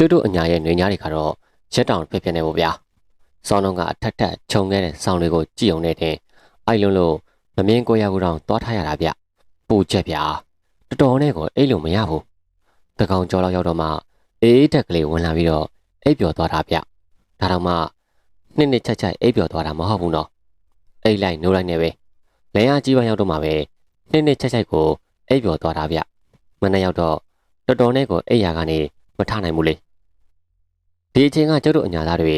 ကျွတ်တို့အညာရဲ့နေညာတွေကတော့ရက်တောင်ဖြစ်ဖြစ်နေပေါ့ဗျာစောင်းလုံးကအထက်ထက်ခြုံခဲ့တဲ့ဆောင်းလေးကိုကြည့်အောင်နဲ့တင်အိုက်လုံးလို့မမြင်ကိုရဘူးတော့သွားထားရတာဗျပူချက်ဗျာတော်တော်နဲ့ကိုအိတ်လို့မရဘူးတကောင်ကြောလောက်ရောက်တော့မှအေးအေးတက်ကလေးဝင်လာပြီးတော့အိပ်ပျော်သွားတာဗျဒါတော့မှနှစ်နှစ်ချက်ချက်အိပ်ပျော်သွားတာမဟုတ်ဘူးနော်အိတ်လိုက်နိုးလိုက်နေပဲလဲရကြီးပန်းရောက်တော့မှပဲနှစ်နှစ်ချက်ချက်ကိုအိပ်ပျော်သွားတာဗျမနေ့ရောက်တော့တော်တော်နဲ့ကိုအိပ်ရာကနေမထနိုင်ဘူးလေ ဒီအချိန်ကကျုပ်တို့အညာသားတွေ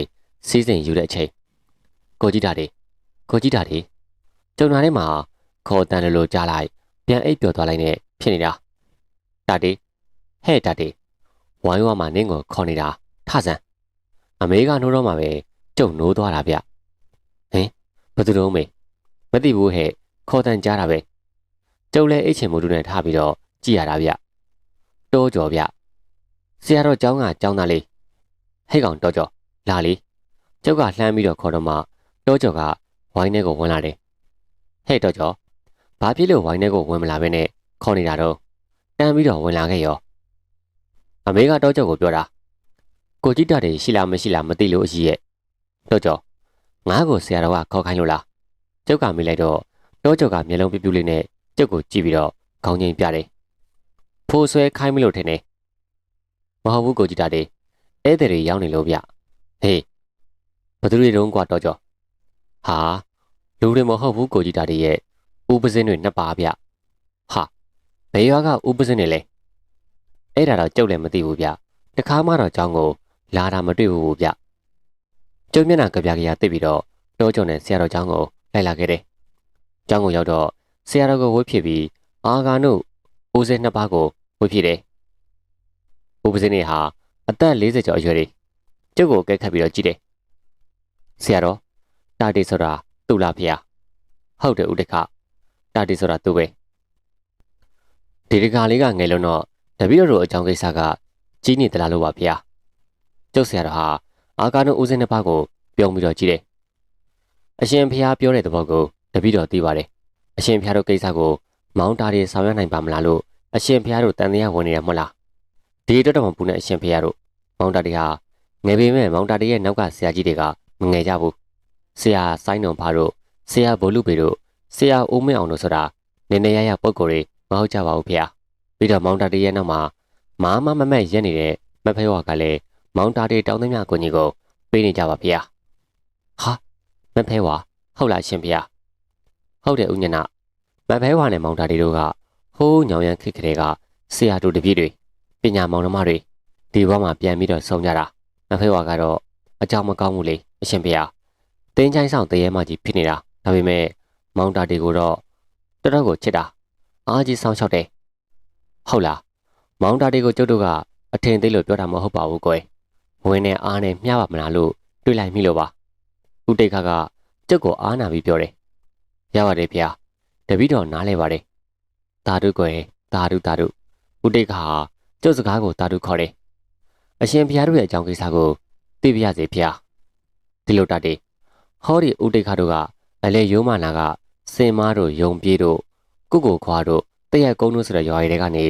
စီးစိမ်ယူတဲ့အချိန်ကိုကြီးတာတွေကိုကြီးတာတွေကျုံနာထဲမှာခေါ်တန်တယ်လို့ကြားလိုက်ပြန်အိပ်ပျော်သွားလိုက်နဲ့ဖြစ်နေတာတာတေဟဲ့တာတေဝိုင်းဝါမှာနင်းကိုခေါ်နေတာထဆန်းအမေကနှိုးတော့မှပဲကျုံနိုးသွားတာဗျဟင်ဘယ်သူတော့မေမသိဘူးဟဲ့ခေါ်တန်ကြားတာပဲကျုံလဲအိတ်ချင်မှုတို့နဲ့ထားပြီးတော့ကြည်ရတာဗျတိုးကြော်ဗျဆရာတော်เจ้าကเจ้าသားလေး ဟဲ့ကောင်တော်ကြော်လာလေကျုပ်ကလှမ်းပြီးတော့ခေါ်တော့မှတောကျော်ကဝိုင်းထဲကိုဝင်လာတယ်ဟဲ့တော်ကျော်ဘာဖြစ်လို့ဝိုင်းထဲကိုဝင်မလာဘဲနဲ့ခေါ်နေတာတော့တန်းပြီးတော့ဝင်လာခဲ့ရောအမေကတောကျော်ကိုပြောတာကိုကြည့်တတ်တယ်ရှိလားမရှိလားမသိလို့အကြီးရဲ့တောကျော်ငါ့ကိုဆရာတော်ကခေါ်ခိုင်းလို့လားကျုပ်ကမေးလိုက်တော့တောကျော်ကမျက်လုံးပြပြလေးနဲ့ကျုပ်ကိုကြည့်ပြီးတော့ခေါင်းငိမ်ပြတယ်ဖိုးဆွဲခိုင်းမလို့ထင်တယ်မဟုတ်ဘူးကိုကြည့်တတ်တယ် ဧည့်သည်တွေရောက်နေလို့ဗျဟေးဘသူတွေတုံးကွာတော့ကြောဟာလူတွေမဟုတ်ဘူးကိုကြီးတာတွေရဲ့ဥပစင်းတွေနှစ်ပါးဗျဟာဘယ်ရွာကဥပစင်းတွေလဲအဲ့ဒါတော့ကြုတ်လည်းမသိဘူးဗျတခါမှတော့ကြောင်းကိုလာတာမတွေ့ဘူးဗျကျုံမျက်နှာကြပြကြရသိပြီးတော့တော့ကြုံနဲ့ဆရာတော်ကြောင်းကိုလိုက်လာခဲ့တယ်ကြောင်းကိုရောက်တော့ဆရာတော်ကိုဝှက်ဖြစ်ပြီးအာဂါနုဥစင်းနှစ်ပါးကိုဝှက်ဖြစ်တယ်ဥပစင်းတွေဟာ အသက်40ကျော်အရွယ်တွေကျုပ်ကိုအကဲခတ်ပြီးတော့ကြည့်တယ်ဆရာတော်တာတီဆိုတာသူ့လားဖေ။ဟုတ်တယ်ဦးတခတာတီဆိုတာသူ့ပဲဒီတကာလေးကငယ်လုံးတော့တပည့်တော်တို့အကြောင်းကိစ္စကကြီးနေသလားလို့ပါဖေ။ကျုပ်ဆရာတော်ဟာအာကာနုဦးစင်းနှစ်ပါးကိုပြုံးပြီးတော့ကြည့်တယ်။အရှင်ဖေပြောတဲ့သဘောကိုတပည့်တော်သိပါတယ်။အရှင်ဖေတို့ကိစ္စကိုမောင်းတာတွေဆောင်ရွက်နိုင်ပါမလားလို့အရှင်ဖေတို့တန်တရားဝင်နေရမဟုတ်လား။ဒီတော့တော့မပူနဲ့အရှင်ဖေတို့ မောင်းတာတွေဟာငယ်ပေမဲ့မောင်တာတရဲ့နောက်ကဆရာကြီးတွေကမငယ်ကြဘူးဆရာဆိုင်းတော်ဖားတို့ဆရာဘိုလ်လူပေတို့ဆရာအိုးမင်းအောင်တို့ဆိုတာနည်းနည်းရရပုံကိုယ်တွေမဟုတ်ကြပါဘူးဖေ။ပြီးတော့မောင်တာတရဲ့နောက်မှာမာမမမက်ရက်နေတဲ့မဖဲဝါကလည်းမောင်တာတတောင်းသမျှကိုကြီးကိုပေးနေကြပါဖေ။ဟာမဖဲဝါဟုတ်လားရှင်ဖေ။ဟုတ်တယ်ဦးညနာမဖဲဝါနဲ့မောင်တာတတို့ကဟိုးညောင်ရန်ခစ်ခတဲ့ကဆရာတို့တပည့်တွေပညာမောင်နှမတွေ ဒီဘဝမှာပြန်ပြီးတော့ဆုံးကြတာနဖေးဝါကတော့အကြောင်းမကောင်းဘူးလေအရှင်ဖေ။တင်းချိုင်းဆောင်တရေမကြီးဖြစ်နေတာဒါပေမဲ့မောင်တာတီကိုတော့တော်တော်ကိုချစ်တာအားကြီးဆောင်လျှောက်တယ်။ဟုတ်လားမောင်တာတီကိုကျုပ်တို့ကအထင်သေးလို့ပြောတာမဟုတ်ပါဘူးကွယ်။ဝင်းနဲ့အားနဲ့မျှပါမလားလို့တွေးလိုက်မိလို့ပါ။ဦးတိတ်ခါကကျုပ်ကိုအားနာပြီးပြောတယ်။ရပါတယ်ဖေ။တပည့်တော်နားလဲပါတယ်။တာတုကွယ်တာတုတာတုဦးတိတ်ခါကျုပ်စကားကိုတာတုခေါ်တယ် အရှင်ဘုရားတို့ရဲ့အကြောင်းကိစ္စကိုသိပြရစေဖျားဒီလိုတတ်တယ်ဟောဒီဥတိခါတို့ကအလဲယုံမနာကစင်မားတို့ယုံပြေးတို့ကုကိုခွားတို့တရက်ကုန်းတို့ဆိုတဲ့ရွာတွေကနေ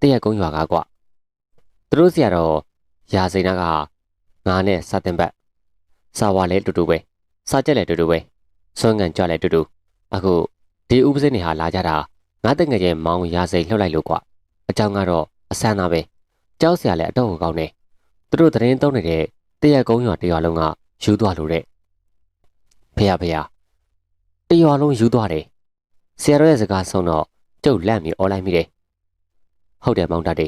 တရက်ကုန်းရွာကကွသူတို့ဆရာတော်ရာစိန်နာကငါနဲ့စတင်ဘက်စာဝါလဲတူတူပဲစာကြက်လဲတူတူပဲစွမ်းကန်ကြလဲတူတူအခုဒီဥပစင်းတွေဟာလာကြတာငါတငယ်ချင်းမောင်ရာစိန်လှုပ်လိုက်လို့ကွအကြောင်းကတော့အဆန်းသားပဲကြောက်စရာလဲအတော့ကိုကောင်းတယ် သူတို့သတင်းသုံးနေတဲ့တရက်ကုန်းရွာတရွာလုံးကယူသွားလို့တဲ့ဖေရဖေရတရွာလုံးယူသွားတယ်ဆရာတော်ရဲ့စကားဆုံးတော့ကျုပ်လန့်ပြီးអော်လိုက်မိတယ်ဟုတ်တယ်မောင်တတေ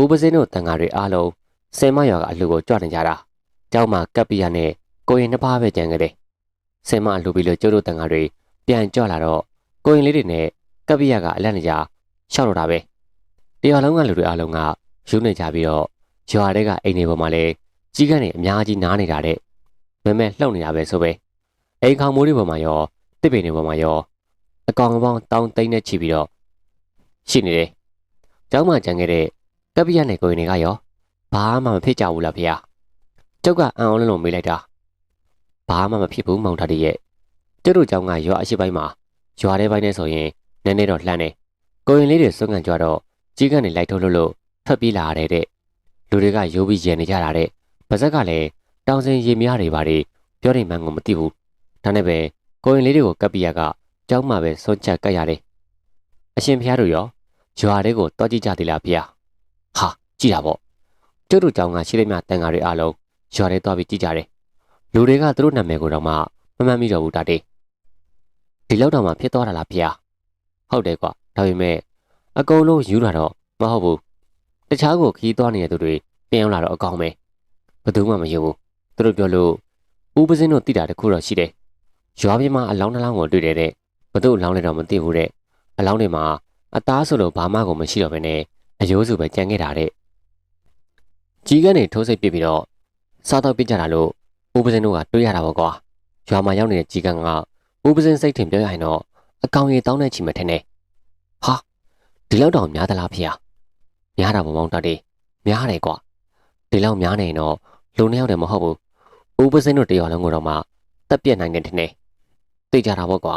ဦးပစင်းတို့တန်ဃာတွေအားလုံးဆင်မရွာကအလှကိုကြွနေကြတာကျောင်းမှာကပ်ပီယာနဲ့ကိုရင်နှစ်ပါးပဲကြံခဲ့တယ်ဆင်မအလှပြီးလို့ကျုပ်တို့တန်ဃာတွေပြန်ကြွလာတော့ကိုရင်လေးတွေနဲ့ကပ်ပီယာကအလန့်နေကြရှောက်တော့တာပဲတရွာလုံးကလူတွေအားလုံးကယူနေကြပြီးတော့ ရွာတဲကအိမ်တွေပေါ်မှာလည်းကြီးကန်းတွေအများကြီးနားနေတာတဲ့မမဲလှုပ်နေတာပဲဆိုပဲအိမ်ခေါင်မိုးတွေပေါ်မှာရောတစ်ပင်တွေပေါ်မှာရောအကောင်ပေါင်းတောင်းသိန်းနဲ့ချီပြီးတော့ရှိနေတယ်။ကျောင်းမှာကြံခဲ့တဲ့ကပ္ပိယနဲ့ကိုရင်တွေကရောဘာမှမဖြစ်ကြဘူးလားဖေ။ကျုပ်ကအံ့ဩလုံးလုံးမေးလိုက်တာဘာမှမဖြစ်ဘူးမောင်ထတရဲ့ကျုပ်တို့ကျောင်းကရွာအရှိပိုင်းမှာရွာထဲပိုင်းနဲ့ဆိုရင်နည်းနည်းတော့လှမ်းတယ်။ကိုရင်လေးတွေစွန့်ကန်ကြတော့ကြီးကန်းတွေလိုက်ထုတ်လို့လို့ထွက်ပြေးလာရတဲ့ လူတွေကရိုးပြီးရင်နေကြတာတဲ့ပါဇက်ကလည်းတောင်စင်ရေမြားတွေပါတွေပြောနေမှန်းကိုမသိဘူးဒါနဲ့ပဲကိုရင်လေးတွေကိုကပ်ပြရကကြောက်မှပဲစွန့်ချက်ကပ်ရတယ်အရှင်ဖျားတို့ရောရွာတွေကိုတောကြည့်ကြသေးလားဖေ။ဟာကြည့်တာပေါ့ကျုပ်တို့ကြောင်ကရှိသမျှတန်ဃာတွေအားလုံးရွာတွေသွားပြီးကြည့်ကြတယ်လူတွေကသူတို့နာမည်ကိုတော့မှမမှတ်မိတော့ဘူးတာတေးဒီလောက်တော့မှဖြစ်သွားတာလားဖေ။ဟုတ်တယ်ကွာဒါပေမဲ့အကုန်လုံးယူလာတော့မဟုတ်ဘူး တခြားကိုခီးသွားနေတဲ့သူတွေပြန်ရောက်လာတော့အကောင်းပဲဘယ်သူမှမယုံဘူးသူတို့ပြောလို့ဦးပစင်းတို့တိတာတခုတော့ရှိတယ်ရွာပြမှာအလောင်းနှလောင်းကိုတွေ့တယ်တဲ့ဘသူ့အလောင်းလည်းတော့မသိဘူးတဲ့အလောင်းတွေမှာအသားဆိုလို့ဘာမှကိုမရှိတော့ဘဲနဲ့အယိုးစုပဲကြံခဲ့တာတဲ့ကြီးကနေထိုးစိတ်ပြစ်ပြီးတော့စားတော့ပြစ်ကြတာလို့ဦးပစင်းတို့ကတွေးရတာပေါ့ကွာရွာမှာရောက်နေတဲ့ကြီးကန်းကဦးပစင်းစိတ်ထင်ပြောရရင်တော့အကောင်ရီတောင်းတဲ့ချီမထင်နဲ့ဟာဒီလောက်တောင်များသလားဖေ။ များတာမမောင်းတတ်တယ်များတယ်ကွာဒီလောက်များနေရင်တော့လုံနေရောက်တယ်မဟုတ်ဘူးဦးပစင်းတို့တရော်လုံးကိုတော့မှတက်ပြက်နိုင်တယ်ထင်တယ်သိကြတာပေါ့ကွာ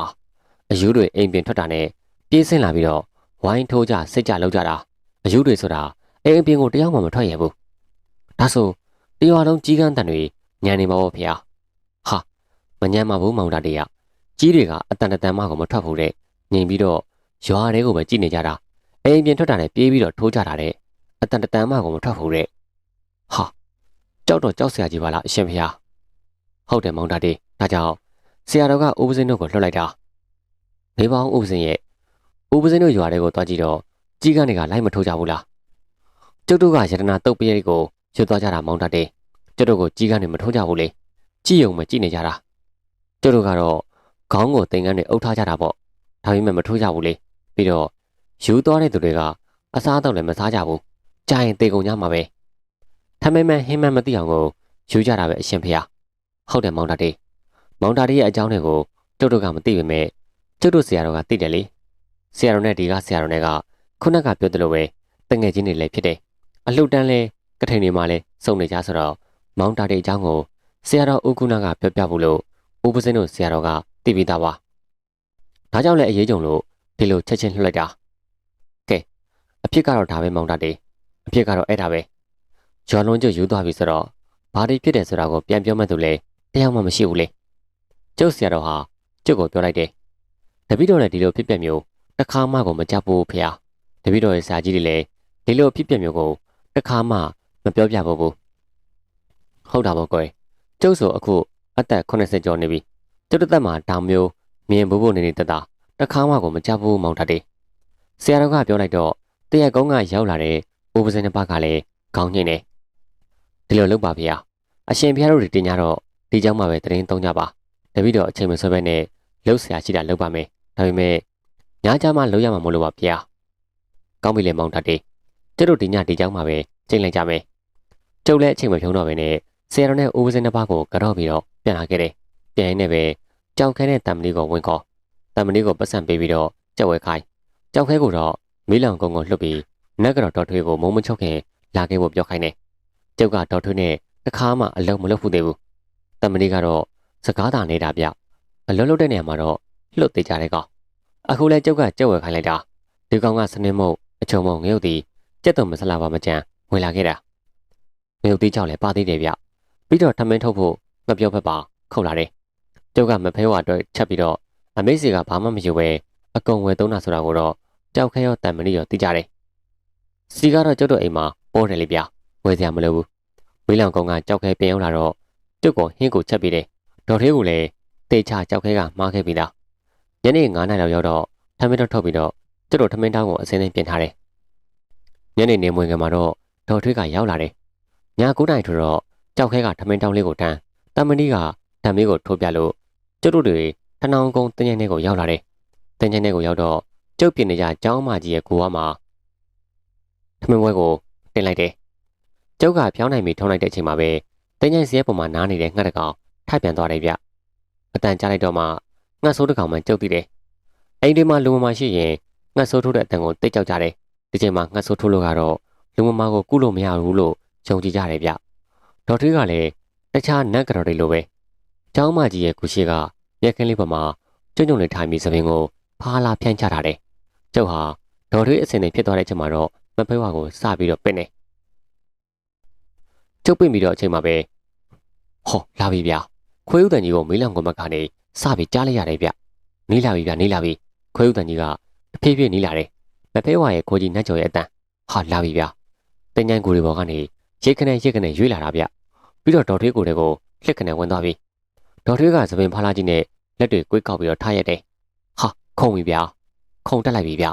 အယူတွေအိမ်ပြင်ထွက်တာနဲ့ပြေးဆင်းလာပြီးတော့ဝိုင်းထိုးကြစိတ်ကြလောက်ကြတာအယူတွေဆိုတာအိမ်အပြင်ကိုတယောက်မှမထွက်ရဘူးဒါဆိုတရော်လုံးကြီးကန်းတန်တွေညံနေမှာပေါ့ဖေဟာမညံမှာဘူးမောင်တာတွေကကြီးတွေကအတန်တန်မှကိုမထွက်ဘူးတဲ့ငြိမ်ပြီးတော့ရွာတွေကိုပဲကြည့်နေကြတာ အိမ်ပြင်ထွက်တာနဲ့ပြေးပြီးတော့ထိုးကြတာတဲ့အတန်တန်မှကိုမထွက်ဘူးတဲ့ဟာကြောက်တော့ကြောက်စရာကြီးပါလားအရှင်ဖေဟာဟုတ်တယ်မောင်တာတွေဒါကြောင့်ဆရာတော်ကဦးပစင်းတို့ကိုလွှတ်လိုက်တာနေပေါင်းဦးပစင်းရဲ့ဦးပစင်းတို့ရွာတွေကိုတွားကြည့်တော့ကြီးကန်းတွေကလိုက်မထိုးကြဘူးလားကျုပ်တို့ကယတနာတုတ်ပရိတ်ကိုရွတ်သွားကြတာမောင်တာတွေကျုပ်တို့ကိုကြီးကန်းတွေမထိုးကြဘူးလေကြည့်ုံမကြည့်နေကြတာကျုပ်တို့ကတော့ခေါင်းကိုတင်ကန်းတွေအုပ်ထားကြတာပေါ့ဒါပေမဲ့မထိုးကြဘူးလေပြီးတော့ ယူသွားတဲ့သူတွေကအစားတော့လည်းမစားကြဘူးကြာရင်တေကုန်ကြမှာပဲထမဲမဲဟင်းမမသိအောင်ကိုယူကြတာပဲအရှင်ဖေဟာဟုတ်တယ်မောင်တာတေးမောင်တာတေးရဲ့အကြောင်းတွေကိုကျုပ်တို့ကမသိပေမဲ့ကျုပ်တို့ဆရာတော်ကသိတယ်လေဆရာတော်နဲ့ဒီကဆရာတော်နဲ့ကခုနကပြောသလိုပဲတငယ်ချင်းတွေလည်းဖြစ်တယ်အလှတန်းလဲကထိန်တွေမှလည်းစုံနေကြဆိုတော့မောင်တာတေးအကြောင်းကိုဆရာတော်ဦးကုနာကပြောပြဖို့လို့ဦးပစင်းတို့ဆရာတော်ကသိပြီးသားပါဒါကြောင့်လည်းအရေးကြုံလို့ဒီလိုချက်ချင်းလှှလိုက်တာကဲ အဖြစ်ကတော့ဒါပဲမောင်တာတေးအဖြစ်ကတော့အဲ့ဒါပဲဂျော်လွန်ကျယူသွားပြီဆိုတော့ဘာတွေဖြစ်တယ်ဆိုတာကိုပြန်ပြောမှသူလဲတယောက်မှမရှိဘူးလေကျုပ်ဆရာတော်ဟာကျုပ်ကိုပြောလိုက်တယ်တပည့်တော်လည်းဒီလိုဖြစ်ပြမျိုးတစ်ခါမှကိုမကြဘူးဖေ။တပည့်တော်ရဲ့စာကြီးတွေလည်းဒီလိုဖြစ်ပြမျိုးကိုတစ်ခါမှမပြောပြဘူးဘူးဟုတ်တာပေါ့ကွယ်ကျုပ်ဆိုအခုအသက်80ကျော်နေပြီကျုပ်တစ်သက်မှာတောင်မျိုးမြင်ဘူးဘူးနေနေတတတစ်ခါမှကိုမကြဘူးမောင်တတ်တယ်ဆရာတော်ကပြောလိုက်တော့ တရက်ကုန်းကရောက်လာတဲ့ဥပဇင်းတစ်ပါးကလည်းခေါင်းညိနေဒီလိုလုပ်ပါဗျာအရှင်ဘုရားတို့တွေတင်ကြတော့ဒီเจ้าမှာပဲတရင်သုံးကြပါတပည့်တော်အချိန်မဆွဲပဲနဲ့လှုပ်ဆရာရှိတာလုပ်ပါမယ်ဒါပေမဲ့ညကြမှာလှုပ်ရမှာမလို့ပါဗျာကောင်းပြီလေမောင်တတ်တယ်ကျတို့ဒီညဒီเจ้าမှာပဲချိန်လိုက်ကြမယ်ကျုပ်လည်းအချိန်မဖြုံးတော့ပဲနဲ့ဆရာတော်နဲ့ဦးပစင်းတစ်ပါးကိုကတော့ပြီးတော့ပြန်လာခဲ့တယ်ပြန်ရင်းနဲ့ပဲကြောက်ခဲတဲ့တံမလေးကိုဝင်ခေါ်တံမလေးကိုပတ်စံပေးပြီးတော့ကြောက်ဝဲခိုင်းကြောက်ခဲကိုတော့ မီးလောင်ကုန်းကိုလှုပ်ပြီးနက်ကတော့တော်ထွေးကိုမုံမချုပ်ခင်လာခဲ့ဖို့ပြောခိုင်းတယ်ကျုပ်ကတော်ထွေးနဲ့တခါမှအလုံးမလုပ်ဘူးသေးဘူးတမဏိကတော့စကားသာနေတာဗျအလုံးလုံးတဲ့နေရာမှာတော့လှုပ်သေးကြတဲ့ကောင်အခုလဲကျုပ်ကကြက်ဝယ်ခိုင်းလိုက်တာဒီကောင်ကစနစ်မို့အချုံမုံငရုတ်တီကြက်တုံမဆလာပါမကြမ်းဝင်လာခဲ့တာငရုတ်တီကြောက်လဲပါသေးတယ်ဗျပြီးတော့ထမင်းထုတ်ဖို့မပြောဖက်ပါခုတ်လာတယ်ကျုပ်ကမဖဲဝါအတွက်ချက်ပြီးတော့အမေစီကဘာမှမယူပဲအကုံဝယ်သုံးတာဆိုတာကိုတော့ ကြောက်ခဲရောတန်မဏိရောသိကြတယ်စီကတော့ကျုပ်တို့အိမ်မှာပေါ်တယ်လေဗျဝယ်စရာမလိုဘူးမီးလောင်ကောင်ကကြောက်ခဲပြန်ရောက်လာတော့ကျုပ်ကဟင်းကိုချက်ပြီးတယ်ဒေါ်သေးကိုလည်းတေချကြောက်ခဲကမှားခဲ့ပြီးသားညနေ9နာရီလောက်ရောက်တော့ထမင်းတော့ထုတ်ပြီးတော့ကျုပ်တို့ထမင်းတောင်းကိုအစင်းစင်းပြင်ထားတယ်ညနေနေမွေကမှာတော့ဒေါ်ထွေးကရောက်လာတယ်ည9နာရီထို့တော့ကြောက်ခဲကထမင်းတောင်းလေးကိုတန်းတမဏိကဓာမီးကိုထိုးပြလို့ကျုပ်တို့တွေထနောင်ကုန်းတင်းကျိုင်းထဲကိုရောက်လာတယ်တင်းကျိုင်းထဲကိုရောက်တော့ ကျုပ်ပြင်နေကြကျောင်းမကြီးရဲ့ကိုဝါမှာထမင်းပွဲကိုတင်လိုက်တယ်ကျုပ်ကဖြောင်းနိုင်ပြီးထုံးလိုက်တဲ့အချိန်မှာပဲတင်းကျိုင်းစရဲပေါ်မှာနားနေတဲ့ငှက်တကောင်ထိုက်ပြန်သွားတယ်ဗျအတန်ကြားလိုက်တော့မှငှက်ဆိုးတကောင်မှကျုပ်သိတယ်အိမ်တွေမှာလူမမရှိရင်ငှက်ဆိုးထိုးတဲ့အတန်ကိုတိတ်ကြောက်ကြတယ်ဒီချိန်မှာငှက်ဆိုးထိုးလို့ကတော့လူမမာကိုကုလို့မရဘူးလို့ယုံကြည်ကြတယ်ဗျဒေါ်ထွေးကလည်းတခြားနတ်ကတော်တွေလိုပဲကျောင်းမကြီးရဲ့ကုရှိကမြက်ကင်းလေးပေါ်မှာကျုံကျုံလေးထိုင်ပြီးသပင်ကိုဖားလာဖြန့်ချထားတယ် ကျုပ်ဟာဒေါ်ထွေးအစင်တွေဖြစ်သွားတဲ့အချိန်မှာတော့မဖဲဝါကိုစပြီးတော့ပင့်နေကျုပ်ပြင့်ပြီးတော့အချိန်မှာပဲဟောလာပြီဗျာခွေးဥတန်ကြီးကိုမီးလောင်ကွန်ဘက်ကနေစပြီးကြားလိုက်ရတယ်ဗျနေလာပြီဗျာနေလာပြီခွေးဥတန်ကြီးကတဖြည်းဖြည်းနေလာတယ်မဖဲဝါရဲ့ခိုးကြီးနတ်ကျော်ရဲ့အတန်ဟာလာပြီဗျာတင်ញိုင်းကိုတွေပေါ်ကနေရိတ်ခနဲ့ရိတ်ခနဲ့ရွေးလာတာဗျပြီးတော့ဒေါ်ထွေးကိုတွေကိုလှက်ခနဲ့ဝင်သွားပြီဒေါ်ထွေးကသပင်ဖားလာကြီးနဲ့လက်တွေကိုက်ကောက်ပြီးတော့ထားရက်တယ်ဟာခုံပြီဗျာ ခုံတက်လိုက်ပြီဗျ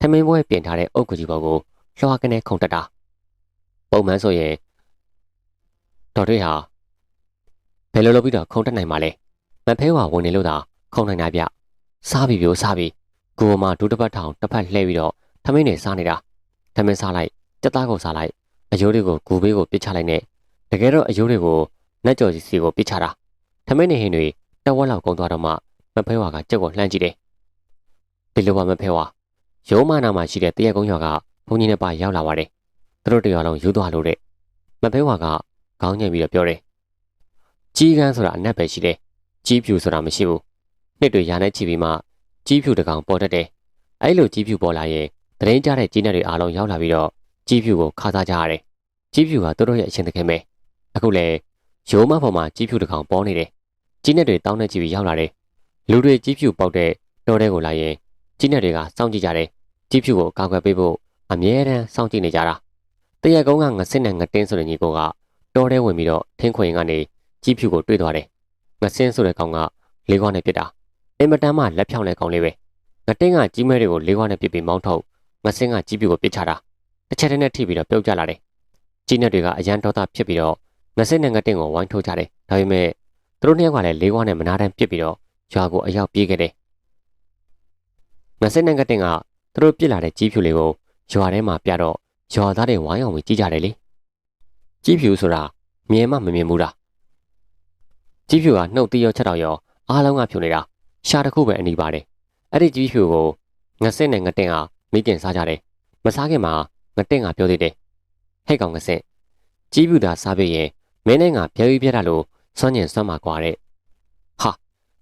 ထမင်းပွဲပြင်ထားတဲ့အုတ်ကူကြီးပေါ်ကိုလွှားကနေခုံတက်တာပုံမှန်ဆိုရင်ဒေါ်ထွေးဟာဘယ်လိုလုပ်ပြီးတော့ခုံတက်နိုင်မှာလဲမဖဲဝါဝင်နေလို့သာခုံနိုင်တာဗျစားပြီပြိုစားပြီကိုမဒုတစ်ပတ်ထောင်တစ်ဖက်လှည့်ပြီးတော့ထမင်းတွေစားနေတာထမင်းစားလိုက်ကြက်သားကိုစားလိုက်အယိုးတွေကိုဂူဘေးကိုပစ်ချလိုက်နဲ့တကယ်တော့အယိုးတွေကိုနတ်ကြော်စီစီကိုပစ်ချတာထမင်းနေဟင်းတွေတဝက်လောက်ကုန်သွားတော့မှမဖဲဝါကကြက်ကိုလှမ်းကြည့်တယ် ဒီလိုပါမဖဲဝါရုံးမနာမှာရှိတဲ့တရက်ကုန်းရွာကဘုန်းကြီးနဲ့ပါရောက်လာပါတယ်သူတို့တရွာလုံးယူသွားလို့တဲ့မဖဲဝါကခေါင်းညိတ်ပြီးတော့ပြောတယ်ကြီးကန်းဆိုတာအနက်ပဲရှိတယ်ကြီးဖြူဆိုတာမရှိဘူးနှစ်တွေရာနဲ့ချီပြီးမှကြီးဖြူတကောင်ပေါ်တတ်တယ်အဲ့လိုကြီးဖြူပေါ်လာရင်တရင်ကြတဲ့ကြီးနဲ့တွေအားလုံးရောက်လာပြီးတော့ကြီးဖြူကိုခါစားကြရတယ်ကြီးဖြူကသူတို့ရဲ့အရှင်သခင်ပဲအခုလေရိုးမပေါ်မှာကြီးဖြူတကောင်ပေါ်နေတယ်ကြီးနဲ့တွေတောင်းနေကြည့်ပြီးရောက်လာတယ်လူတွေကြီးဖြူပေါက်တဲ့တော်တဲ့ကိုလာရင် ကြီးနဲ့တွေကစောင့်ကြည့်ကြတယ်ကြီးဖြူကိုကာကွယ်ပေးဖို့အမြဲတမ်းစောင့်ကြည့်နေကြတာတရက်ကုန်းကငစစ်နဲ့ငတင်းဆိုတဲ့ညီကိုကတော်တဲ့ဝင်ပြီးတော့ထင်းခွင်ကနေကြီးဖြူကိုတွေ့သွားတယ်ငဆင်းဆိုတဲ့ကောင်ကလေးခွားနဲ့ပြစ်တာအင်မတန်မှလက်ဖြောင်းတဲ့ကောင်လေးပဲငတင်းကကြီးမဲတွေကိုလေးခွားနဲ့ပြစ်ပြီးမောင်းထုတ်ငဆင်းကကြီးဖြူကိုပစ်ချတာတစ်ချက်တည်းနဲ့ထိပြီးတော့ပြုတ်ကျလာတယ်ကြီးနဲ့တွေကအရန်တော်သားဖြစ်ပြီးတော့ငစစ်နဲ့ငတင်းကိုဝိုင်းထိုးကြတယ်ဒါပေမဲ့သူတို့နှစ်ယောက်ကလည်းလေးခွားနဲ့မနာတမ်းပြစ်ပြီးတော့ရွာကိုအရောက်ပြေးခဲ့တယ် ငစစ်နဲ့ငတင်းကသူတို့ပြစ်လာတဲ့ကြီးဖြူလေးကိုရွာထဲမှာပြတော့ရွာသားတွေဝိုင်းအောင်ပြီးကြည့်ကြတယ်လေကြီးဖြူဆိုတာမြင်မှမမြင်ဘူးလားကြီးဖြူကနှုတ်တီးရောချက်တော်ရောအားလုံးကဖြူနေတာရှာတစ်ခုပဲအနီးပါတယ်အဲ့ဒီကြီးဖြူကိုငစစ်နဲ့ငတင်းကမိခင်စားကြတယ်မစားခင်မှာငတင်းကပြောသေးတယ်ဟဲ့ကောင်ငစစ်ကြီးဖြူသာစားပြရင်မင်းနဲ့ငါပြဲပြီးပြတာလို့စွန့်ညင်စွန့်မှာကွာတဲ့ဟာ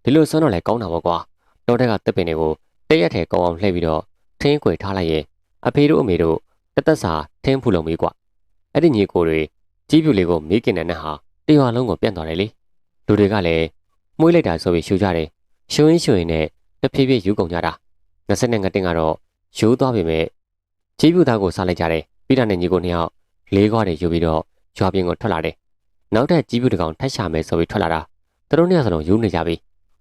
ဒီလိုစွန့်တော့လည်းကောင်းတာပေါ့ကွာတောတဲ့ကတစ်ပင်တွေကို တရက်ထဲကောင်းအောင်လှည့်ပြီးတော့ထင်းခွေထားလိုက်ရင်အဖေတို့အမေတို့တသက်စာထင်းဖူလုံပြီးကွာအဲ့ဒီညီကိုတွေကြီးဖြူလေးကိုမိခင်နဲ့နဲ့ဟာတရွာလုံးကိုပြန့်သွားတယ်လေလူတွေကလည်းမွေးလိုက်တာဆိုပြီးရှူကြတယ်ရှူရင်းရှူရင်းနဲ့တဖြည်းဖြည်းယူကုန်ကြတာငဆက်နဲ့ငတင်းကတော့ယူသွားပြီမဲ့ကြီးပြူသားကိုစားလိုက်ကြတယ်ပြီးတာနဲ့ညီကိုနှစ်ယောက်လေးခွားတွေယူပြီးတော့ရွာပြင်ကိုထွက်လာတယ်နောက်ထပ်ကြီးပြူတကောင်ထက်ရှာမယ်ဆိုပြီးထွက်လာတာသူတို့နှစ်ယောက်စလုံးယူနေကြပြီ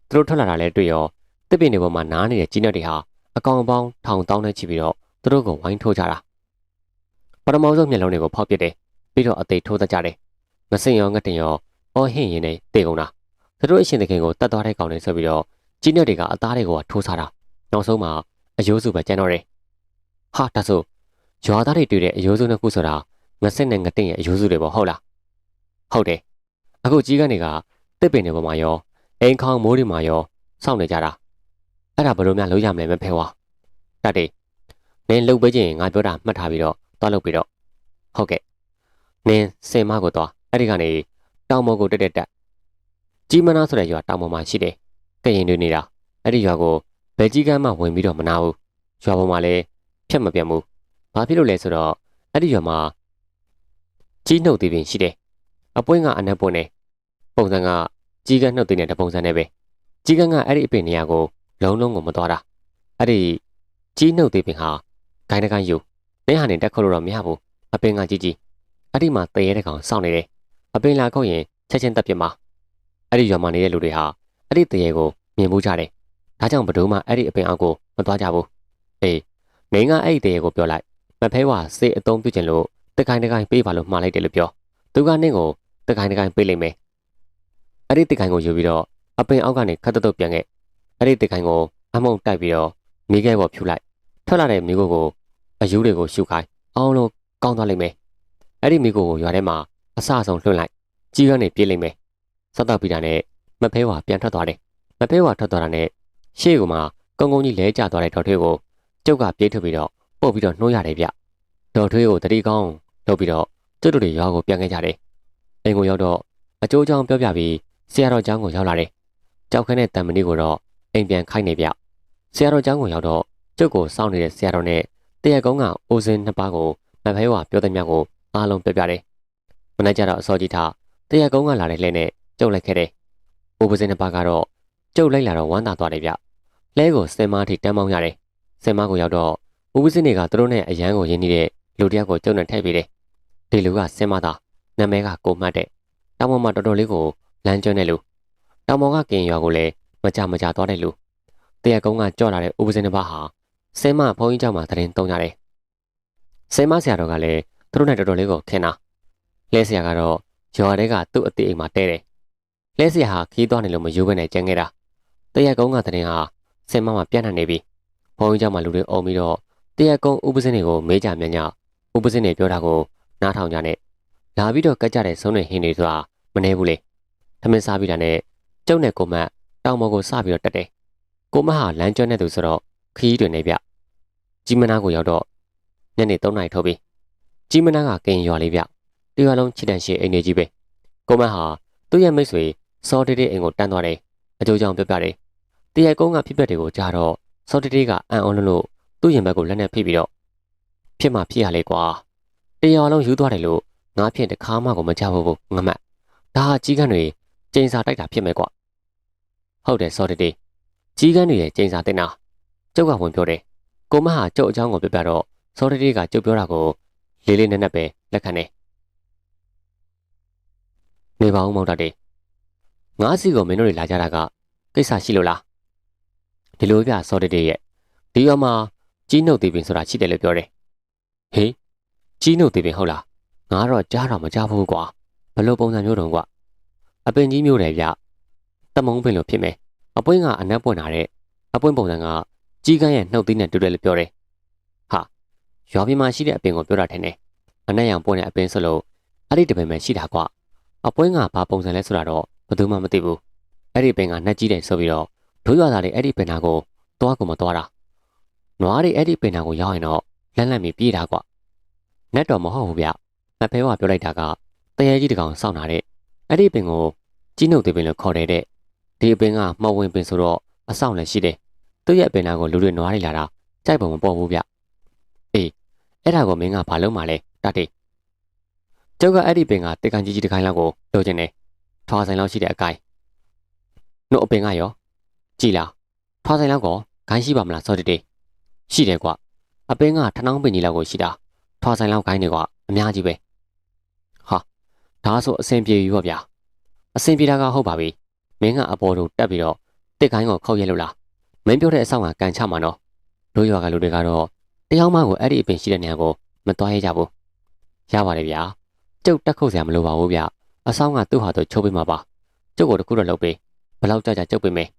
သူတို့ထွက်လာတာလည်းတွေ့ရော တစ်ပင်တွေပေါ်မှာနားနေတဲ့ကြီးနှက်တွေဟာအကောင်ပေါင်းထောင်တောင်းနဲ့ချီပြီးတော့သူတို့ကိုဝိုင်းထိုးကြတာပထမဆုံးမျက်လုံးတွေကိုဖောက်ပစ်တယ်ပြီးတော့အသေးထိုးတတ်ကြတယ်ငစင်ရောငတင်ရောအော်ဟင့်ရင်နဲ့တေကုန်တာသူတို့အရှင်သခင်ကိုတတ်သွားတဲ့ကောင်တွေဆိုပြီးတော့ကြီးနှက်တွေကအသားတွေကိုထိုးစားတာနောက်ဆုံးမှာအယိုးစုပဲကျန်တော့တယ်ဟာဒါဆိုရွာသားတွေတွေ့တဲ့အယိုးစုနှစ်ခုဆိုတာငစင်နဲ့ငတင်ရဲ့အယိုးစုတွေပေါ့ဟုတ်လားဟုတ်တယ်အခုကြီးကန်းတွေကတစ်ပင်တွေပေါ်မှာရောအိမ်ခေါင်မိုးတွေမှာရောစောင့်နေကြတာ အဲ့ဒါဘယ်လိုများလုပ်ရမလဲမဖဲဝါတတ်တယ်နင်းလှုပ်ပေးခြင်းငါပြောတာမှတ်ထားပြီးတော့သွားလုပ်ပြီးတော့ဟုတ်ကဲ့နင်းစင်မကိုသွားအဲ့ဒီကနေတောင်ပေါ်ကိုတက်တက်တက်ကြီးမနာဆိုတဲ့ရွာတောင်ပေါ်မှာရှိတယ်ကရင်တွေနေတာအဲ့ဒီရွာကိုဘယ်ကြီးကမ်းမှဝင်ပြီးတော့မနာဘူးရွာပေါ်မှာလည်းဖြတ်မပြတ်ဘူးဘာဖြစ်လို့လဲဆိုတော့အဲ့ဒီရွာမှာကြီးနှုတ်သေးပင်ရှိတယ်အပွင့်ကအနက်ပွင့်နေပုံစံကကြီးကန်းနှုတ်သေးတဲ့ပုံစံနဲ့ပဲကြီးကန်းကအဲ့ဒီအပင်နေရာကို လုံးလုံးကိုမသွားတာအဲ့ဒီကြီးနှုတ်သေးပင်ဟာဂိုင်းတကိုင်းယူနေဟာနေတက်ခုတ်လို့တော့မရဘူးအပင်ကကြီးကြီးအဲ့ဒီမှာတရေတဲ့ကောင်စောင့်နေတယ်အပင်လာခုတ်ရင်ချက်ချင်းတက်ပြမှာအဲ့ဒီရွာမှာနေတဲ့လူတွေဟာအဲ့ဒီတရေကိုမြင်မှုကြတယ်ဒါကြောင့်ဘဒုံမှအဲ့ဒီအပင်အောက်ကိုမသွားကြဘူးအေးမင်းကအဲ့ဒီတရေကိုပြောလိုက်မဖဲဝါစေအုံးပြုတ်ကျင်လို့တကိုင်းတကိုင်းပေးပါလို့မှားလိုက်တယ်လို့ပြောသူကနင့်ကိုတကိုင်းတကိုင်းပေးလိုက်မယ်အဲ့ဒီတကိုင်းကိုယူပြီးတော့အပင်အောက်ကနေခတ်တုတ်ပြန်ခဲ့ အဲ့ဒီတကိုင်းကိုအမုံတိုက်ပြီးတော့မိခဲပေါ်ဖြူလိုက်ထွက်လာတဲ့မိကိုကိုအယူတွေကိုရှုခိုင်းအောင်လို့ကောင်းသွားလိမ့်မယ်အဲ့ဒီမိကိုကိုရွာထဲမှာအဆအဆုံးလွှင့်လိုက်ကြီးကနေပြေးလိမ့်မယ်ဆက်တော့ပြီးတာနဲ့မဖဲဝါပြန်ထွက်သွားတယ်မဖဲဝါထွက်သွားတာနဲ့ရှေ့ကမှကုန်းကုန်းကြီးလဲကျသွားတဲ့ဒေါ်ထွေးကိုကျုပ်ကပြေးထွက်ပြီးတော့ပုတ်ပြီးတော့နှိုးရတယ်ဗျဒေါ်ထွေးကိုတတိကောင်းလုပ်ပြီးတော့ကျွတ်တို့တွေရွာကိုပြန်ခဲ့ကြတယ်အိမ်ကိုရောက်တော့အကျိုးကြောင့်ပြောပြပြီးဆရာတော်ကျောင်းကိုရောက်လာတယ်ကြောက်ခန်းတဲ့တံမဏိကိုတော့ အိမ်ပြန်ခိုင်းနေဗျဆရာတော်ကျောင်းကိုရောက်တော့ကျုပ်ကိုစောင့်နေတဲ့ဆရာတော်နဲ့တရက်ကုန်းကအိုစင်နှစ်ပါးကိုမဖဲဝါပြောတဲ့မြတ်ကိုအားလုံးပြပြတယ်မနေ့ကျတော့အစောကြီးထားတရက်ကုန်းကလာတဲ့လှဲနဲ့ကျုပ်လိုက်ခဲ့တယ်။အိုပစင်းတစ်ပါးကတော့ကျုပ်လိုက်လာတော့ဝမ်းသာသွားတယ်ဗျ။လဲကိုစင်မအထိတန်းမောင်းရတယ်။စင်မကိုရောက်တော့အိုပစင်းတွေကသူတို့နဲ့အရန်ကိုရင်းနှီးတဲ့လူတစ်ယောက်ကိုကျုပ်နဲ့ထည့်ပေးတယ်။ဒီလူကစင်မသားနာမည်ကကိုမှတ်တဲ့တောင်ပေါ်မှာတော်တော်လေးကိုလမ်းကျွမ်းတဲ့လူတောင်ပေါ်ကကင်ရွာကိုလည်း မကြမကြသွားတဲ့လူတရက်ကုန်းကကြော့လာတဲ့အိုပစင်းတစ်ပါးဟာစင်မဘုန်းကြီးကျောင်းမှာတရင်တုံးကြတယ်။စင်မဆရာတော်ကလည်းသူတို့နဲ့တော်တော်လေးကိုခင်တာလဲဆရာကတော့ရွာတဲကသူ့အတိအိမ်မှာတဲတယ်။လဲဆရာဟာခီးသွားနေလို့မယူဘဲနဲ့ကြံခဲ့တာ။တရက်ကုန်းကတရင်ဟာစင်မမှာပြန့်နှံ့နေပြီ။ဘုန်းကြီးကျောင်းမှာလူတွေအုံပြီးတော့တရက်ကုန်းဥပစင်းတွေကိုမေးကြမြညာဥပစင်းတွေပြောတာကိုနားထောင်ကြနဲ့လာပြီးတော့ကတ်ကြတဲ့ဆုံးတွေဟင်းတွေဆိုတာမနေဘူးလေ။ထမင်းစားပြီးတာနဲ့ကျုပ်နဲ့ကိုမတ် တောင်ပေါ်ကိုစပြီးတော့တက်တယ်။ကိုမတ်ဟာလမ်းကျွမ်းတဲ့သူဆိုတော့ခီးတွေနေဗျ။ကြီးမနာကိုရောက်တော့ညနေ3နာရီထုတ်ပြီးကြီးမနာကကင်ရွာလေးဗျတရွာလုံးချစ်တန်ရှိအိမ်နေကြီးပဲကိုမတ်ဟာသူ့ရဲ့မိတ်ဆွေစောတေးတေးအိမ်ကိုတန်းသွားတယ်အကျိုးကြောင့်ပြောပြတယ်တရိုက်ကုန်းကဖြစ်ပျက်တွေကိုကြားတော့စောတေးတေးကအံ့ဩလို့လို့သူ့ရင်ဘက်ကိုလက်နဲ့ဖိပြီးတော့ဖြစ်မှဖြစ်ရလေကွာတရွာလုံးယူသွားတယ်လို့ငါဖြင့်တခါမှကိုမကြောက်ဘူးငမတ်ဒါဟာကြီးကန်းတွေကျင်းစာတိုက်တာဖြစ်မယ်ကွာ ဟုတ်တယ်စောတေးတေးကြီးကန်းတွေရဲ့ကျင်းစာတင်တာကျုပ်ကဝင်ပြောတယ်ကိုမဟာကျုပ်အကြောင်းကိုပြောပြတော့စောတေးတေးကကျုပ်ပြောတာကိုလေးလေးနက်နက်ပဲလက်ခံတယ်နေပါဦးမောင်တတေငါးစီကိုမင်းတို့တွေလာကြတာကကိစ္စရှိလို့လားဒီလိုပြစောတေးတေးရဲ့ဒီရောမှာကြီးနှုတ်သေးပင်ဆိုတာရှိတယ်လို့ပြောတယ်ဟေးကြီးနှုတ်သေးပင်ဟုတ်လားငါတော့ကြားတော့မကြားဘူးကွာဘလို့ပုံစံမျိုးတုံးကွာအပင်ကြီးမျိုးတယ်ဗျ တမုံပင်လို့ဖြစ်မယ်အပွင့်ကအနက်ပွင့်လာတဲ့အပွင့်ပုံစံကကြီးကန်းရဲ့နှုတ်သီးနဲ့တူတယ်လို့ပြောတယ်ဟာရွာပြင်မှာရှိတဲ့အပင်ကိုပြောတာထင်တယ်အနက်ရောင်ပွင့်တဲ့အပင်ဆိုလို့အဲ့ဒီတပင်ပဲရှိတာကွာအပွင့်ကဘာပုံစံလဲဆိုတာတော့ဘယ်သူမှမသိဘူးအဲ့ဒီပင်ကနှက်ကြီးတယ်ဆိုပြီးတော့ဒိုးရွာသားတွေအဲ့ဒီပင်နာကိုတွားကိုမတွားတာနွားတွေအဲ့ဒီပင်နာကိုရောက်ရင်တော့လန့်လန့်ပြီးပြေးတာကွနက်တော်မဟုတ်ဘူးဗျမဖဲကပြောလိုက်တာကတရေကြီးတကောင်စောင့်လာတဲ့အဲ့ဒီပင်ကိုကြီးနှုတ်သေးပင်လို့ခေါ်တဲ့တဲ့ ဒီအပင်ကမှော်ဝင်ပင်ဆိုတော့အဆောင်လည်းရှိတယ်သူ့ရဲ့ပင်နာကိုလူတွေနွားတွေလာတာကြိုက်ပုံမပေါ်ဘူးဗျအေးအဲ့ဒါကိုမင်းကဘာလုပ်မှလဲတတေကျုပ်ကအဲ့ဒီပင်ကတေကန်ကြီးကြီးတစ်ခိုင်လောက်ကိုလိုချင်တယ်ထွားဆိုင်လောက်ရှိတဲ့အကိုင်နှုတ်အပင်ကရောကြည်လားထွားဆိုင်လောက်ကောခိုင်းရှိပါမလားစောတတေရှိတယ်ကွအပင်ကထနောင်းပင်ကြီးလောက်ကိုရှိတာထွားဆိုင်လောက်ခိုင်းနေကွအများကြီးပဲဟာဒါဆိုအဆင်ပြေပြီပေါ့ဗျာအဆင်ပြေတာကဟုတ်ပါပြီ မင်းကအပေါ်တို့တက်ပြီးတော့တစ်ခိုင်းကိုခောက်ရဲလို့လားမင်းပြောတဲ့အဆောင်ကကန်ချမှာနော်တို့ရွာကလူတွေကတော့တယောက်မှကိုအဲ့ဒီအပင်ရှိတဲ့နေရာကိုမသွားရကြဘူးရပါတယ်ဗျာကျုပ်တက်ခုတ်စရာမလိုပါဘူးဗျအဆောင်ကသူ့ဟာသူချိုးပေးမှာပါကျုပ်ကိုတခုတော့လုပ်ပေးဘယ်လောက်ကြာကြာကျုပ်ပေးမယ်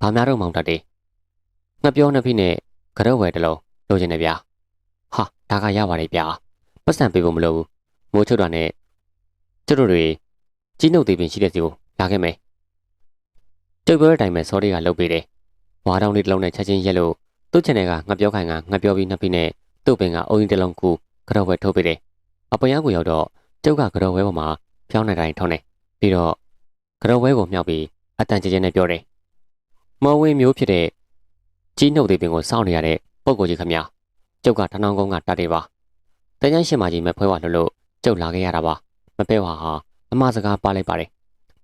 ဘာများတော့မောင်တတ်တယ်ငှပြောနှစ်ဖိနဲ့ကတော့ဝယ်တလုံးလိုချင်တယ်ဗျာဟာဒါကရပါတယ်ဗျာပတ်စံပေးဖို့မလိုဘူးမိုးချုပ်တာနဲ့ကျုပ်တို့တွေကြီးနှုတ်သေးပင်ရှိတဲ့စီကို လာခဲ့မယ်ကျုပ်ပြောတဲ့အတိုင်းပဲစော်တွေကလုပ်ပေးတယ်ဝါတောင်းလေးတစ်လုံးနဲ့ချက်ချင်းရက်လို့သူ့ချန်နယ်ကငှပြောခိုင်ကငှပြောပြီးနှစ်ဖိနဲ့သူ့ပင်ကအုံးကြီးတစ်လုံးကူကတော့ဝယ်ထုတ်ပေးတယ်အပယံကိုရောက်တော့ကျုပ်ကကတော့ဝဲပေါ်မှာဖြောင်းနေတိုင်းထုံးတယ်ပြီးတော့ကတော့ဝဲကိုမြောက်ပြီးအတန်ကျကျနဲ့ပြောတယ်မော်ဝင်းမျိုးဖြစ်တဲ့ကြီးနှုတ်သေးပင်ကိုစောင့်နေရတဲ့ပုံကိုကြီးခမညာကျုပ်ကထနောင်းကုန်းကတတ်တယ်ပါတန်းချမ်းရှင်မကြီးမဖွဲဝါလို့လို့ကျုပ်လာခဲ့ရတာပါမပဲဝါဟာအမစကားပါလိုက်ပါတယ်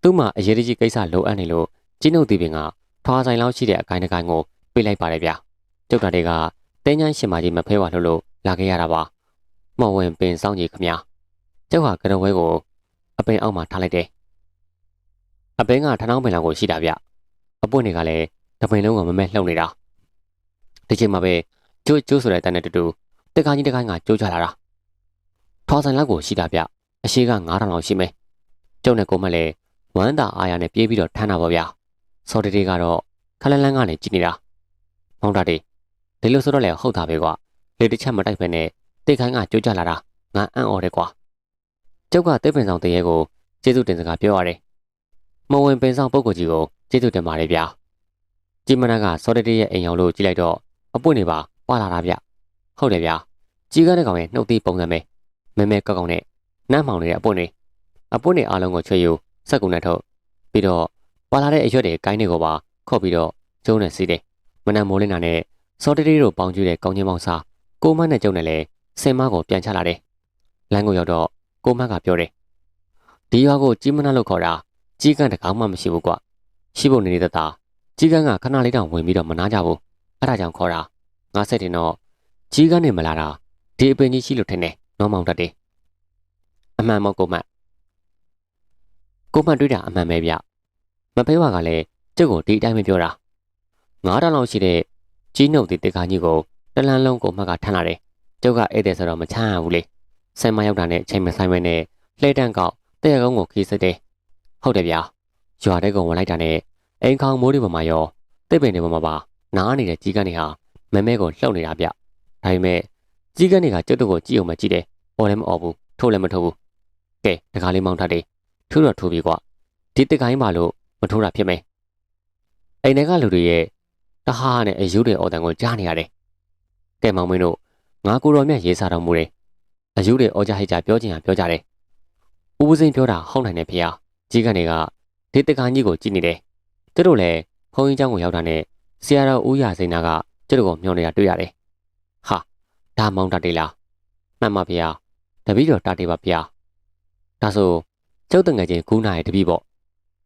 သူ့မှာအရေးကြီးကိစ္စလိုအပ်နေလို့ကြီးနှုတ်သေးပင်ကထွားဆိုင်လောက်ရှိတဲ့အကိုင်းတစ်ကိုင်းကိုပေးလိုက်ပါတယ်ဗျာကျုပ်တာတွေကတင်းချမ်းရှင်မကြီးမဖဲဝါလို့လို့လာခဲ့ရတာပါမော်ဝင်ပင်ဆောင်ကြီးခမညာကျုပ်ဟာကရဝဲကိုအပင်အောက်မှာထားလိုက်တယ်အပင်ကထထောင်းပင်လောက်ကိုရှိတာဗျအပွင့်တွေကလည်းတပင်လုံးကမမဲလှုပ်နေတာဒီချိန်မှာပဲကျိုးကျိုးဆိုတဲ့တန်နဲ့တူတူတက်ကားကြီးတစ်ခိုင်းကကျိုးချလာတာထော်ဆိုင်လောက်ကိုရှိတာဗျအရှိက9000လောက်ရှိမယ်ကျုံနဲ့ကိုမလည်း ဝမ်းသာအားရနဲ့ပြေးပြီးတော့ထမ်းတာပါဗျစော်တေတေကတော့ခလန်းလန်းကနေကြည်နေတာမောင်တာတေဒီလိုဆိုတော့လည်းဟုတ်တာပဲကွာလေတစ်ချက်မတိုက်ဖ ೇನೆ တိတ်ခိုင်းကကြိုးကြလာတာငါအံ့ဩတယ်ကွာကျုပ်ကတိတ်ပင်ဆောင်တရေကိုကျေးဇူးတင်စကားပြောရတယ်မဝင်ပင်ဆောင်ပုဂ္ဂိုလ်ကြီးကိုကျေးဇူးတင်ပါတယ်ဗျာကြီးမနာကစောတတေရဲ့အိမ်အောင်လို့ကြည့်လိုက်တော့အပွင့်နေပါပွာလာတာဗျဟုတ်တယ်ဗျာကြီးကားတဲ့ကောင်ရဲ့နှုတ်သီးပုံစံပဲမဲမဲကောက်ကောက်နဲ့နမ်းမှောင်နေတဲ့အပွင့်နေအပွင့်နေအားလုံးကိုချွေယူ စက်ကုနဲ့ထုတ်ပြီးတော့ပွာလာတဲ့အရွက်တွေကိုင်းတွေကိုပါခော့ပြီးတော့ကျုံးနဲ့စီးတယ်မနက်မိုးလင်းတာနဲ့စောတတေတို့ပေါင်းကျူးတဲ့ကောင်းချင်းပေါင်းစားကိုမနဲ့ကျုံနဲ့လည်းစင်မကိုပြန်ချလာတယ်လမ်းကိုရောက်တော့ကိုမတ်ကပြောတယ်ဒီရွာကိုကြီးမနှလို့ခေါ်တာကြီးကန်းတကောင်မှမရှိဘူးကွရှိဖို့နေနေတသားကြီးကန်းကခဏလေးတောင်ဝင်ပြီးတော့မနာကြဘူးအဲ့ဒါကြောင့်ခေါ်တာငါစိတ်တင်တော့ကြီးကန်းနေမလာတာဒီအပင်ကြီးရှိလို့ထင်တယ်နော်မောင်တတ်တယ်အမှန်မဟုတ်ကိုမတ် ကိုမတ်တွေးတာအမှန်ပဲဗျမဖေးဝါကလည်းကျုပ်ကိုဒီအတိုင်းပဲပြောတာငါးတောင်လောက်ရှိတဲ့ကြီးနှုတ်တဲ့တက္ကကြီးကိုတလန်းလုံးကိုမှတ်ကထမ်းလာတယ်ကျုပ်ကဧည့်သည်ဆိုတော့မချမ်းရဘူးလေဆယ်မရောက်တာနဲ့အချိန်မဆိုင်ပဲနဲ့လှဲတန်းကောက်တဲ့ရကုန်းကိုခီးစစ်တယ်ဟုတ်တယ်ဗျာရွာတဲ့ကောင်ဝင်လိုက်တာနဲ့အိမ်ခေါင်မိုးတွေပေါ်မှာရောတစ်ပင်တွေပေါ်မှာပါနားနေတဲ့ကြီးကန်းတွေဟာမဲမဲကိုလှုပ်နေတာဗျဒါပေမဲ့ကြီးကန်းတွေကကျုပ်တို့ကိုကြည့်အောင်မကြည့်တယ်အော်လည်းမအော်ဘူးထိုးလည်းမထိုးဘူးကဲတကားလေးမောင်းထားတယ် ထိုးတော့ထိုးပြီကွာဒီတက်ကိုင်းပါလို့မထိုးတာဖြစ်မယ်အိမ်ထဲကလူတွေရဲ့တဟားနဲ့အယုတွေအော်တန်ကိုကြားနေရတယ်ကဲမောင်မင်းတို့ငါကိုတော်မြတ်ရေးစားတော်မူတယ်အယုတွေအော်ကြဟိကြပြောချင်တာပြောကြတယ်ဦးပစိန်ပြောတာဟောက်နိုင်တယ်ဖေဟာကြီးကန်တွေကဒီတက်ကိုင်းကြီးကိုကြည့်နေတယ်သူတို့လည်းဘုန်းကြီးကျောင်းကိုရောက်တာနဲ့ဆရာတော်ဦးရစိန်နာကကျတို့ကိုမျှော်နေတာတွေ့ရတယ်ဟာဒါမောင်တာတေးလားမှန်ပါဗျာတပည့်တော်တာတေးပါဗျာဒါဆို ကျုပ်တငယ်ချင်းကူးနာရဲ့တပည့်ပေါ့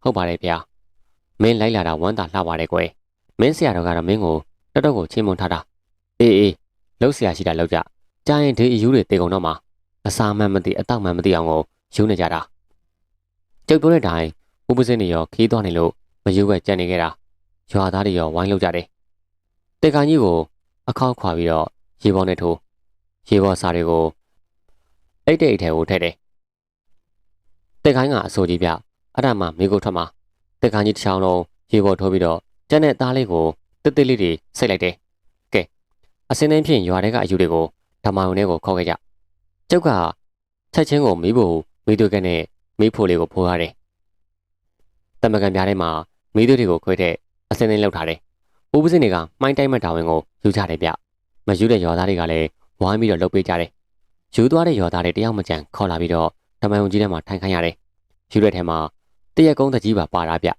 ဟုတ်ပါတယ်ဗျာမင်းလိုက်လာတာဝမ်းသာလှပါတယ်ကွယ်မင်းဆရာတော်ကတော့မင်းကိုတော်တော်ကိုချင်းမွန်ထားတာအေးအေးလှုပ်ဆရာရှိတာလှုပ်ကြကြားရင်ဒီအယူတွေတေကုန်တော့မှာအစာမှန်မသိအတောက်မှန်မသိအောင်ကိုယူနေကြတာကျုပ်ပြောတဲ့တိုင်းဥပစင်းတွေရောခီးသွားနေလို့မယူပဲကြံ့နေခဲ့တာရွာသားတွေရောဝိုင်းလောက်ကြတယ်တေကန်ကြီးကိုအခေါက်ခွာပြီးတော့ရေပေါ်နဲ့ထိုးရေပေါ်စာတွေကိုအိတ်တိတ်ထဲကိုထည့်တယ် တေခိုင်းကအစိုးကြီးပြအဲ့ဒါမှမိကိုထွက်မှာတေကန်ကြီးတစ်ချောင်းလုံးရေပေါ်ထိုးပြီးတော့ကျန်တဲ့သားလေးကိုတစ်တစ်လေးတွေစိတ်လိုက်တယ်ကဲအစင်းနှင်းဖြင့်ရွာထဲကအယူတွေကိုဓမ္မယုံထဲကိုခေါ်ခဲ့ကြကျုပ်ကချက်ချင်းကိုမိဖို့မိတို့ကနဲ့မိဖို့လေးကိုဖိုးရတယ်တမကန်ပြားထဲမှာမိတို့တွေကိုခွဲတဲ့အစင်းနှင်းလောက်ထားတယ်ဦးပစင်းတွေကမှိုင်းတိုက်မှတ်တာဝန်ကိုယူကြတယ်ဗျမယူတဲ့ရွာသားတွေကလည်းဝိုင်းပြီးတော့လှုပ်ပေးကြတယ်ယူသွားတဲ့ရွာသားတွေတယောက်မကြံခေါ်လာပြီးတော့ ဓမ္မယုံကြီးထဲမှာထိုင်ခိုင်းရတယ်ယူတဲ့ထဲမှာတရက်ကုန်းတကြီးပါပါတာဗျ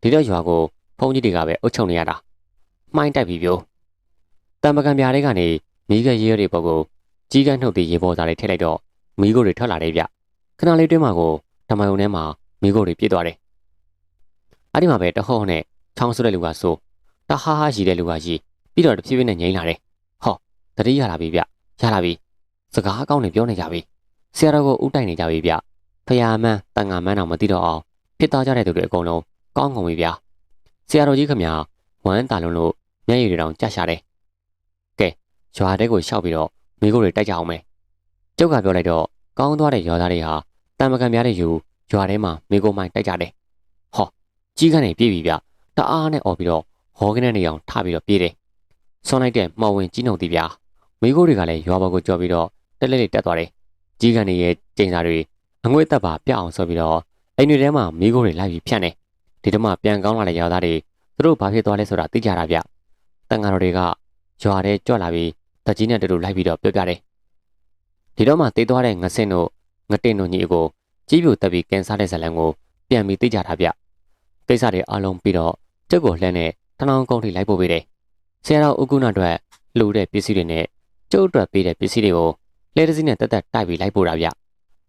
ဒီတော့ရွာကိုဖုန်းကြီးတွေကပဲအုပ်ချုပ်နေရတာမှိုင်းတိုက်ပြီးပြိုတမကန်ပြားတွေကနေမိခရဲတွေပေါ်ကိုကြီးကန်းနှုတ်ပြီးရေပေါ်သားတွေထည့်လိုက်တော့မိကိုတွေထွက်လာတယ်ဗျခဏလေးတွင်းမှာကိုဓမ္မယုံထဲမှာမိကိုတွေပြည့်သွားတယ်အဲ့ဒီမှာပဲတဟောနဲ့ချောင်းဆွတဲ့လူကဆိုတဟားဟားရှိတဲ့လူကရှိပြီးတော့တဖြည်းဖြည်းနဲ့ငိမ့်လာတယ်ဟောတတိရလာပြီဗျရလာပြီစကားအကောင်းတွေပြောနေကြပြီ ဆရာတော်ကိုဥတိုက်နေကြပြီဗျဖယားမန်းတန်ငါမန်းတော်မသိတော့အောင်ဖြစ်သွားကြတဲ့သူတွေအကုန်လုံးကောင်းကုန်ပြီဗျဆရာတော်ကြီးခမညာဝမ်းတာလုံးလို့မျက်ရည်တွေတောင်ကြရှာတယ်ကဲရွာတဲကိုရှောက်ပြီးတော့မိကိုတွေတိုက်ကြအောင်မယ်ကျုပ်ကပြောလိုက်တော့ကောင်းသွားတဲ့ရွာသားတွေဟာတံမကန်များတဲ့ယူရွာထဲမှာမိကိုမိုင်းတိုက်ကြတယ်ဟောကြီးကနေပြေးပြီဗျတအားနဲ့អော်ပြီးတော့ဟောကနေနေအောင်ထပြီးတော့ပြေးတယ်ဆွန်လိုက်တဲ့မော်ဝင်ကြီးနှုံတီဗျာမိကိုတွေကလည်းရွာဘော်ကိုကြော်ပြီးတော့တက်လက်လေးတက်သွားတယ် ကြီးကနေရဲ့ကျိန်စာတွေအငွေ့သက်ပါပြအောင်ဆိုပြီးတော့အိမ်တွေထဲမှာမိကိုတွေလိုက်ပြီးဖြန့်တယ်ဒီတော့မှပြန်ကောင်းလာတဲ့ရွာသားတွေသူတို့ဘာဖြစ်သွားလဲဆိုတာသိကြတာဗျတန်ဃာတော်တွေကရွာထဲကြွလာပြီးတကြီးနဲ့တူတူလိုက်ပြီးတော့ပြောပြတယ်ဒီတော့မှတေးသွားတဲ့ငဆင့်တို့ငတင်တို့ညီအကိုကြီးပြိုတက်ပြီးကင်စားတဲ့ဇလံကိုပြန်ပြီးသိကြတာဗျကိစ္စတွေအလုံးပြီးတော့ကျုပ်ကိုလှမ်းနဲ့ထနောင်းကုန်းထိလိုက်ပို့ပေးတယ်ဆရာတော်ဥကုဏအတွက်လှူတဲ့ပစ္စည်းတွေနဲ့ကျုပ်အတွက်ပေးတဲ့ပစ္စည်းတွေကို လှဲတစည်းနဲ့တက်တက်တိုက်ပြီးလိုက်ပို့တာဗျ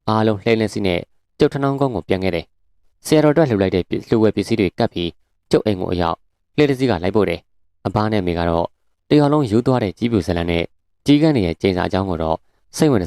အားလုံးလှဲလက်စီနဲ့ကျုပ်ထနောင်းကုန်းကိုပြန်ခဲ့တယ်ဆရာတော်အတွက်လှူလိုက်တဲ့လှူဝဲပစ္စည်းတွေကပ်ပြီးကျုပ်အိမ်ကိုအရောက်လှဲတစည်းကလိုက်ပို့တယ်အဘနဲ့မိကတော့တရော်လုံးယူသွားတဲ့ကြီးပြူဇလန်နဲ့ကြီးကန်းတွေရဲ့ကျင်းစာအကြောင်းကိုတော့စိတ်ဝင်